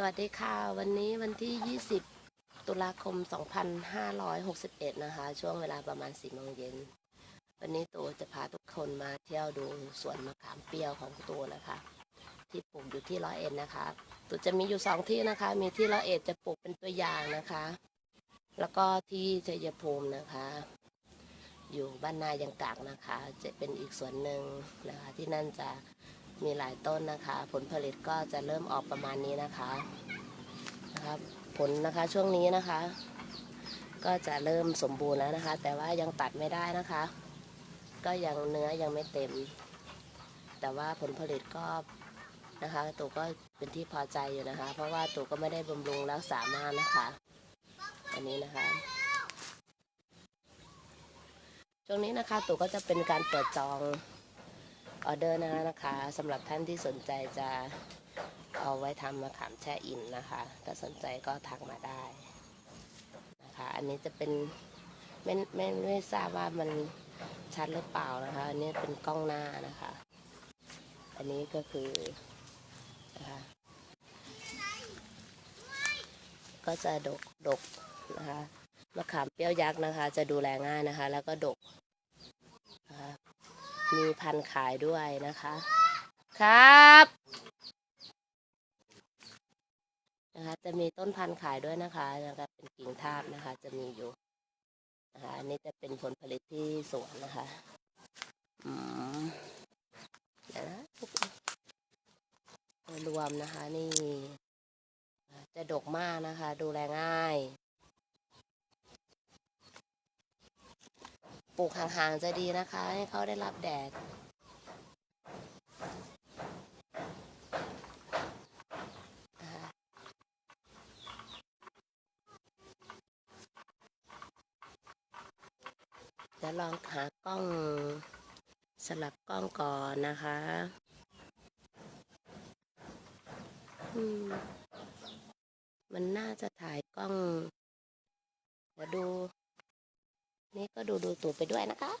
สวัสดีค่ะ วันนี้วันที่ 20 ตุลาคม 2561 นะคะ ช่วงเวลาประมาณ4โมงเย็น วันนี้ตูจะพาทุกคนมาเที่ยวดูสวนมะขามเปรี้ยวของตูนะคะ ที่ปลูกอยู่ที่ร้อยเอ็ดนะคะตูจะมีอยู่สองที่นะคะ มีที่ร้อยเอ็ดจะปลูกเป็นตัวอย่างนะคะ แล้วก็ที่ชัยภูมินะคะ อยู่บ้านนายังกากนะคะ จะเป็นอีกสวนหนึ่งนะคะ ที่นั่นจะ มีหลายต้นนะคะ ผลผลิตก็จะเริ่มออกประมาณนี้นะคะนะครับผลนะคะช่วงนี้นะคะ ก็จะเริ่มสมบูรณ์แล้วนะคะ แต่ว่ายังตัดไม่ได้นะคะ ก็ยังเนื้อยังไม่เต็ม แต่ว่าผลผลิตก็นะคะตัวก็เป็นที่พอใจอยู่นะคะ เพราะว่าตัวก็ไม่ได้บำรุงรักษามากนะคะอันนี้นะคะช่วงนี้นะคะตัวก็จะเป็นการเปิดจอง ออเดอร์นะคะนะคะสำหรับท่านที่สนใจจะเอาไว้ทำมะขามแช่อิ่มนะคะ ถ้าสนใจก็ทักมาได้นะคะ อันนี้จะเป็นไม่ไม่ไม่ทราบว่ามันชัดหรือเปล่านะคะ อันนี้เป็นกล้องหน้านะคะ อันนี้ก็คือนะคะก็จะดกดกนะคะมะขามเปรี้ยวยักษ์นะคะ จะดูแลง่ายนะคะ แล้วก็ดก มีพันขายด้วยนะคะ ครับนะคะจะมีต้นพันขายด้วยนะคะนะคะเป็นกิ่งทาบนะคะ จะมีอยู่นะคะอันนี้จะเป็นผลผลิตที่สวนนะคะอืมนะรวมนะคะนี่จะดกมากนะคะ ดูแลง่าย ปลูกห่างๆจะดีนะคะ ให้เขาได้รับแดดนะคะจะลองหากล้องสลับกล้องก่อนนะคะมมันน่าจะถ่ายกล้อง เดี๋ยวดู นี่ก็ดูดูตูดไปด้วยนะคะ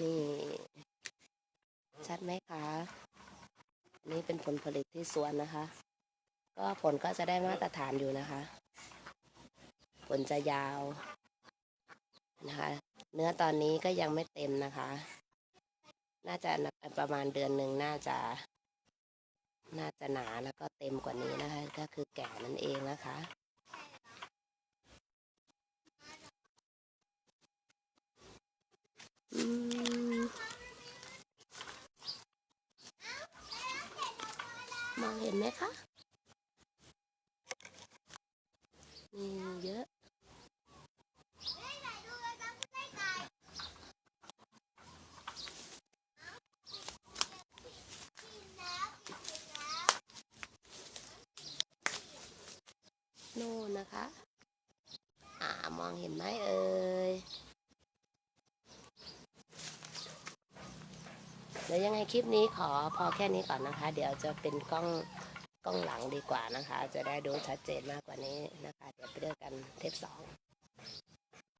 นี่ ชัดไหมคะ นี่เป็นผลผลิตที่สวนนะคะ ก็ผลก็จะได้มาตรฐานอยู่นะคะ ผลจะยาวนะคะ เนื้อตอนนี้ก็ยังไม่เต็มนะคะ น่าจะประมาณเดือนหนึ่งน่าจะน่าจะหนาแล้วก็เต็มกว่านี้นะคะ ก็คือแก่นั่นเองนะคะ มองเห็นไหมคะนี่เยอะโน่นนะคะ อ่ามองเห็นไหมเอ่ย ดี๋ยวยังไงคลิปนี้ขอพอแค่นี้ก่อนนะคะ เดี๋ยวจะเป็นกล้องกล้องหลังดีกว่านะคะ จะได้ดูชัดเจนมากกว่านี้นะคะ เดี๋ยวไปเจอกันเทปสอง